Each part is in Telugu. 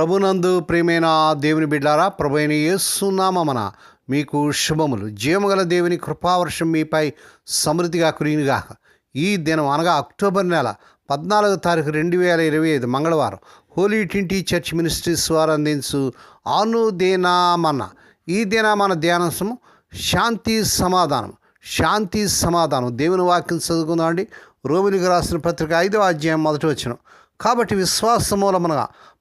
ప్రభునందు ప్రియమైన దేవుని బిడ్డారా ప్రభు అయిన యేసునామన మీకు శుభములు. జీవగల దేవుని కృపావర్షం మీపై సమృద్ధిగా కురిగినగా ఈ దినం అనగా అక్టోబర్ నెల పద్నాలుగో తారీఖు రెండు వేల ఇరవై ఐదు మంగళవారం హోలీ టింటి చర్చ్ మినిస్ట్రీస్ వారు అందించు అనుదేనామన్న ఈ దిన మన ధ్యానాంశము శాంతి సమాధానం. శాంతి సమాధానం. దేవుని వాక్యం చదువుకుందామండి. రోమిలికి రాసిన పత్రిక ఐదవ అధ్యాయం మొదటి వచ్చిన కాబట్టి విశ్వాస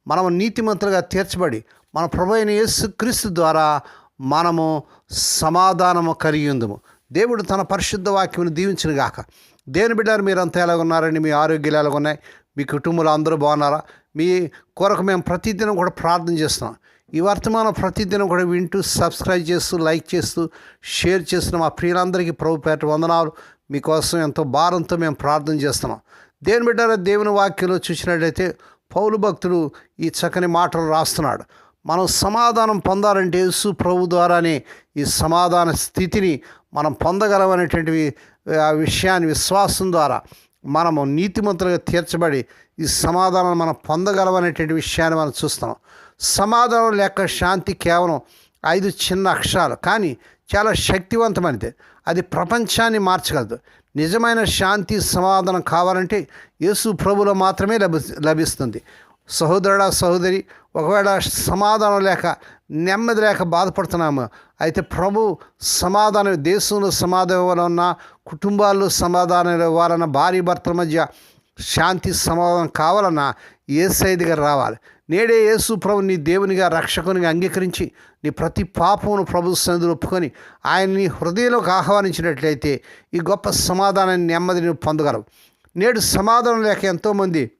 మనము నీతిమంతులుగా తీర్చబడి మన ప్రభు అయిన యేసు క్రీస్తు ద్వారా మనము సమాధానము కలిగి ఉందము. దేవుడు తన పరిశుద్ధ వాక్యమును దీవించిన గాక. దేని బిడ్డారు మీరంతా ఎలాగ ఉన్నారండి? మీ ఆరోగ్యాలు ఎలాగ ఉన్నాయి? మీ కుటుంబంలో అందరూ బాగున్నారా? మీ కొరకు మేము ప్రతిదినం కూడా ప్రార్థన చేస్తున్నాం. ఈ వర్తమానం ప్రతిదినం కూడా వింటూ సబ్స్క్రైబ్ చేస్తూ లైక్ చేస్తూ షేర్ చేస్తున్న మా ప్రియులందరికీ ప్రభు పేట వందనాలు. మీకోసం ఎంతో భారంతో మేము ప్రార్థన చేస్తున్నాం. దేని బిడ్డారా? దేవుని వాక్యంలో చూసినట్లయితే పౌలు భక్తుడు ఈ చక్కని మాటలు రాస్తున్నాడు. మనం సమాధానం పొందాలంటే యేసు ప్రభు ద్వారానే ఈ సమాధాన స్థితిని మనం పొందగలమనేటువంటివి ఆ విషయాన్ని విశ్వాసం ద్వారా మనము నీతిమంతులుగా తీర్చబడి ఈ సమాధానం మనం పొందగలమనేటువంటి విషయాన్ని మనం చూస్తున్నాం. సమాధానం లేక శాంతి కేవలం ఐదు చిన్న అక్షరాలు కానీ చాలా శక్తివంతమైనది. అది ప్రపంచాన్ని మార్చగలదు. నిజమైన శాంతి సమాధానం కావాలంటే యేసు ప్రభులో మాత్రమే లభి లభిస్తుంది. సహోదరుడా సహోదరి ఒకవేళ సమాధానం లేక నెమ్మది లేక బాధపడుతున్నాము అయితే ప్రభు సమాధానం దేశంలో సమాధానం వలన కుటుంబాల్లో సమాధానం ఇవ్వాలన్న భార్య భర్తల మధ్య శాంతి సమాధానం కావాలన్నా ఏ సైదిగా రావాలి? నేడే యేసు ప్రభు నీ దేవునిగా రక్షకునిగా అంగీకరించి నీ ప్రతి పాపమును ప్రభు సన్నిధిలో ఒప్పుకొని ఆయన్ని హృదయంలోకి ఆహ్వానించినట్లయితే ఈ గొప్ప సమాధానాన్ని నెమ్మదిని నువ్వు పొందగలవు. నేడు సమాధానం లేక ఎంతోమంది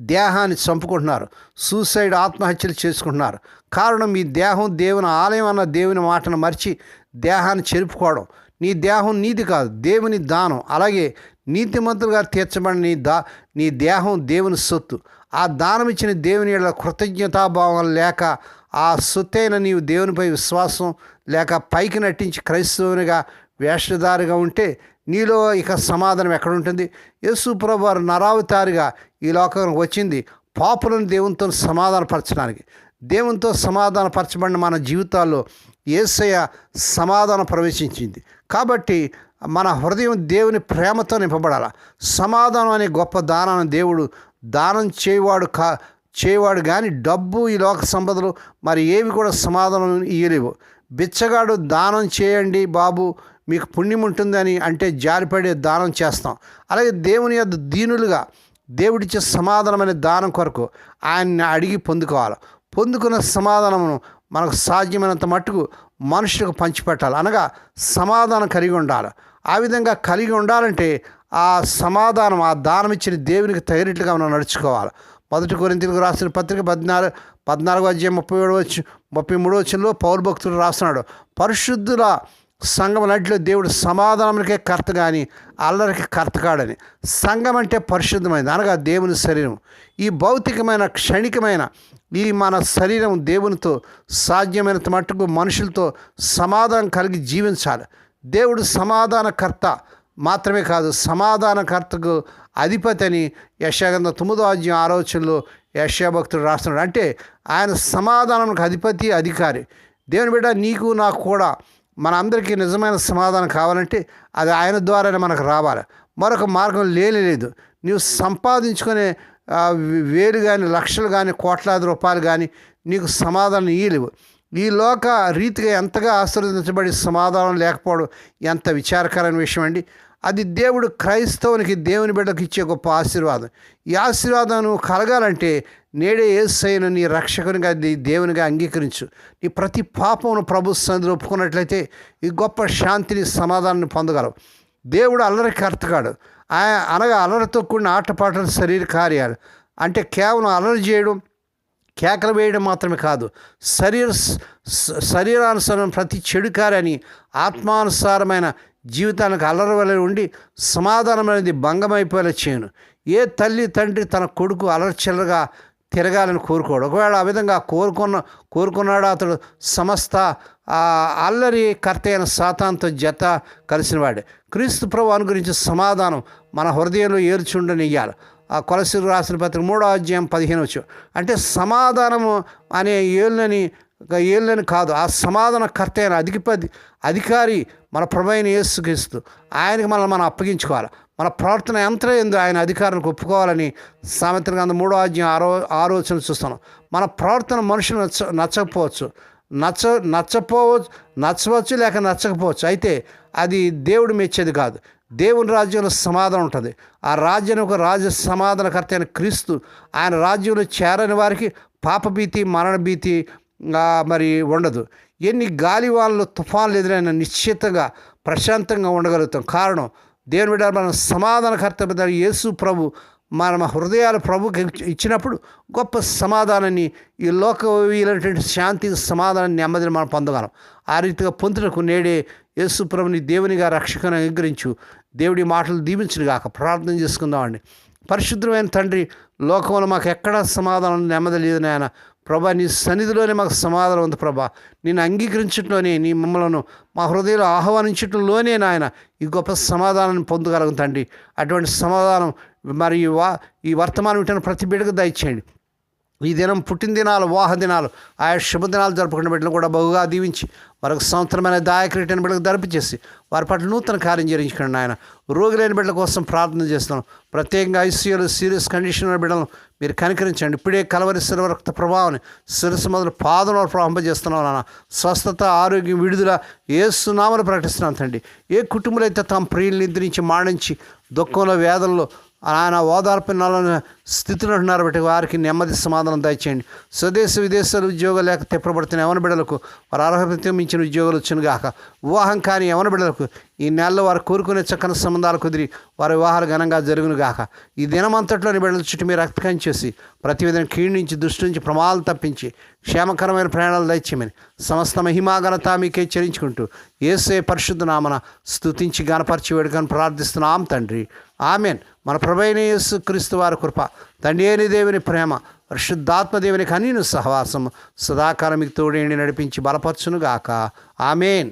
దేహాన్ని చంపుకుంటున్నారు సూసైడ్ ఆత్మహత్యలు చేసుకుంటున్నారు. కారణం ఈ దేహం దేవుని ఆలయం అన్న దేవుని మాటను మర్చి దేహాన్ని చెరుపుకోవడం. నీ దేహం నీది కాదు దేవుని దానం. అలాగే నీతిమంతులుగా తీర్చబడిన నీ దా నీ దేహం దేవుని సొత్తు. ఆ దానం ఇచ్చిన దేవుని కృతజ్ఞతాభావం లేక ఆ సొత్తైన నీవు దేవునిపై విశ్వాసం లేక పైకి నటించి క్రైస్తవునిగా వేషధారిగా ఉంటే నీలో ఇక సమాధానం ఎక్కడ ఉంటుంది యేసు ప్రభు వారు నరావతారిగా ఈ లోకానికి వచ్చింది. పాపులను దేవునితో సమాధానపరచడానికి. దేవునితో సమాధానపరచబడిన మన జీవితాల్లో ఏసయ సమాధానం ప్రవేశించింది. కాబట్టి మన హృదయం దేవుని ప్రేమతో నింపబడాల. సమాధానం అనే గొప్ప దానాన్ని దేవుడు దానం చేయవాడు కా చేయవాడు కానీ డబ్బు ఈ లోక సంపదలు మరి ఏవి కూడా సమాధానం ఇయ్యలేవు. బిచ్చగాడు దానం చేయండి బాబు మీకు పుణ్యం ఉంటుందని అంటే జారిపడే దానం చేస్తాం. అలాగే దేవుని యొక్క దీనులుగా దేవుడిచ్చే సమాధానమైన దానం కొరకు ఆయన్ని అడిగి పొందుకోవాలి. పొందుకున్న సమాధానమును మనకు సాధ్యమైనంత మట్టుకు మనుషులకు పంచిపెట్టాలి. అనగా సమాధానం కలిగి ఉండాలి. ఆ విధంగా కలిగి ఉండాలంటే ఆ సమాధానం ఆ దానం ఇచ్చిన దేవునికి తగినట్లుగా మనం నడుచుకోవాలి. మొదటి కొరింతలకు రాసిన పత్రిక పద్నాలుగు పద్నాలుగు అధ్యాయం ముప్పై ఏడు వచ్చి ముప్పై మూడు వచ్చంలో పౌరు భక్తుడు రాస్తున్నాడు. పరిశుద్ధుల సంఘం నటిలో దేవుడు సమాధానంకే కర్త కానీ అల్లరికి కర్త కాడని. సంఘం అంటే పరిశుద్ధమైనది అనగా దేవుని శరీరం. ఈ భౌతికమైన క్షణికమైన ఈ మన శరీరం దేవునితో సాధ్యమైనంత మట్టుకు మనుషులతో సమాధానం కలిగి జీవించాలి. దేవుడు సమాధానకర్త మాత్రమే కాదు సమాధానకర్తకు అధిపతి అని యశాగంధ తొమ్మిదో అధ్యాయం ఆలోచనలో యశాభక్తుడు రాస్తున్నాడు. అంటే ఆయన సమాధానంకు అధిపతి అధికారి. దేవుని బిడ్డ నీకు నాకు కూడా మన అందరికీ నిజమైన సమాధానం కావాలంటే అది ఆయన ద్వారానే మనకు రావాలి. మరొక మార్గం లేని లేదు. నీవు సంపాదించుకునే వేలు కానీ లక్షలు కానీ కోట్లాది రూపాయలు కానీ నీకు సమాధానం ఇయ్యలేవు. ఈ లోక రీతిగా ఎంతగా ఆశీర్వదించబడి సమాధానం లేకపోవడం ఎంత విచారకరమైన విషయం అండి. అది దేవుడు క్రైస్తవునికి దేవుని బిడ్డకు ఇచ్చే గొప్ప ఆశీర్వాదం. ఈ ఆశీర్వాదం నువ్వు కలగాలంటే నేడే ఏసైన నీ రక్షకునిగా నీ దేవునిగా అంగీకరించు. నీ ప్రతి పాపమును ప్రభు సంది ఒప్పుకున్నట్లయితే ఈ గొప్ప శాంతిని సమాధానాన్ని పొందగలవు. దేవుడు అల్లరి కర్తగాడు ఆయన అనగా అల్లరితో కూడిన ఆటపాటల శరీర కార్యాలు. అంటే కేవలం అల్లరి చేయడం కేకలు వేయడం మాత్రమే కాదు. శరీర శరీరానుసారం ప్రతి చెడు కార్యాన్ని ఆత్మానుసారమైన జీవితానికి అల్లరి ఉండి ఉండి అనేది భంగమైపోయేలా చేయను. ఏ తల్లి తండ్రి తన కొడుకు అలర్చిల్లగా తిరగాలని కోరుకోడు. ఒకవేళ ఆ విధంగా కోరుకున్న కోరుకున్నాడు అతడు సమస్త అల్లరి కర్త అయిన సాతాన్తో జత కలిసినవాడే. క్రీస్తు ప్రభు అనుగురించి సమాధానం మన హృదయంలో ఏర్చుండనియ్యాలి ఆ కొలసి రాసిన పత్రిక మూడో అధ్యాయం పదిహేను వచ్చు అంటే సమాధానము అనే ఏళ్ళని ఏళ్ళని కాదు ఆ సమాధాన కర్త అయిన అధిపతి అధికారి మన ప్రభైన యేసుక్రీస్తు ఆయనకి మనల్ని మనం అప్పగించుకోవాలి. మన ప్రవర్తన ఎంత ఎందు ఆయన అధికారానికి ఒప్పుకోవాలని సామెత్ర గ్రంథం మూడో అధ్యాయం ఆరో ఆలోచన చూస్తున్నాం. మన ప్రవర్తన మనుషులు నచ్చ నచ్చకపోవచ్చు. నచ్చ నచ్చపోవచ్చు నచ్చవచ్చు లేక నచ్చకపోవచ్చు. అయితే అది దేవుడు మెచ్చేది కాదు. దేవుని రాజ్యంలో సమాధానం ఉంటుంది. ఆ రాజ్యానికి ఒక రాజ్య సమాధానకర్త అయిన క్రీస్తు ఆయన రాజ్యంలో చేరని వారికి పాపభీతి మరణభీతి మరి ఉండదు. ఎన్ని గాలివానలు తుఫాన్లు ఎదురైనా నిశ్చితంగా ప్రశాంతంగా ఉండగలుగుతాం. కారణం దేవుని బిడ్డ మనం సమాధానకర్త యేసు ప్రభు మన హృదయాల ప్రభుకి ఇచ్చినప్పుడు గొప్ప సమాధానాన్ని ఈ లోక వీలైనటువంటి శాంతి సమాధానం నెమ్మదిని మనం పొందగలం. ఆ రీతిగా పొందుటకు నేడే యేసు ప్రభుని దేవునిగా రక్షకను అనుగ్రహించు దేవుడి మాటలు దీవించును గాక. ప్రార్థన చేసుకుందామండి. పరిశుద్ధమైన తండ్రి లోకంలో మాకు ఎక్కడా సమాధానం నెమ్మది లేదు నాయన. ప్రభా నీ సన్నిధిలోనే మాకు సమాధానం ఉంది ప్రభా. నేను అంగీకరించట్లోనే నీ మమ్మలను మా హృదయంలో ఆహ్వానించటంలోనే నాయన ఈ గొప్ప సమాధానాన్ని పొందగలుగుతండి తండ్రి. అటువంటి సమాధానం మరి వా ఈ వర్తమానం వింటున్న ప్రతి బిడ్డకు దయచేయండి. ఈ దినం పుట్టిన దినాలు వాహ దినాలు ఆయా శుభదినాలు జరుపుకున్న బిడ్డలు కూడా బహుగా దీవించి మరొక సంవత్సరమైన దాయకరీటైన బిడ్డకు దరిపించేసి వారి పట్ల నూతన కార్యం జరిగించుకోండి ఆయన రోగులైన బిడ్డల కోసం ప్రార్థన చేస్తున్నాం. ప్రత్యేకంగా ఐసీయూలో సీరియస్ కండిషన్ ఉన్న బిడ్డలను మీరు కనికరించండి. ఇప్పుడే కలవరి శిలవ రక్త ప్రభావాన్ని శిరస్సు మొదలు పాదం వరకు ప్రవహింపజేస్తున్నాం నాన్న స్వస్థత ఆరోగ్యం విడుదల ఏ సునామలు ప్రకటిస్తున్నాం తండ్రి. ఏ కుటుంబాలు అయితే తమ ప్రియులు నిద్రించి మాడించి దుఃఖంలో వేదనలో ఆయన ఓదార్పు స్థితిలో ఉన్నారు బట్టి వారికి నెమ్మది సమాధానం దయచేయండి. స్వదేశ విదేశాలు ఉద్యోగాలు లేక తిప్పబడుతున్న యవన బిడ్డలకు వారు అర్హత మించిన ఉద్యోగాలు వచ్చును గాక. వివాహం కాని యవన బిడ్డలకు ఈ నెలలో వారు కోరుకునే చక్కని సంబంధాలు కుదిరి వారి వివాహాలు ఘనంగా జరుగును గాక. ఈ దినమంతట్లోని బిడ్డల చుట్టూ మీరు రక్తకం చేసి ప్రతి విధంగా కీడు నుంచి దృష్టి నుంచి ప్రమాదాలు తప్పించి క్షేమకరమైన ప్రయాణాలు దయచేయమని సమస్త మహిమాఘనత మీకే చెల్లించుకుంటూ ఏసే పరిశుద్ధ నామన స్తుతించి గణపరిచి వేడుకని ప్రార్థిస్తున్నాం తండ్రి. ఆమెన్. మన ప్రభైన యేసు క్రీస్తు వారి కృప తండ్రి అయిన దేవుని ప్రేమ పరిశుద్ధాత్మదేవునికి అన్ని సహవాసం సదాకాలం మీకు తోడేండి నడిపించి బలపరచునుగాక ఆమెన్.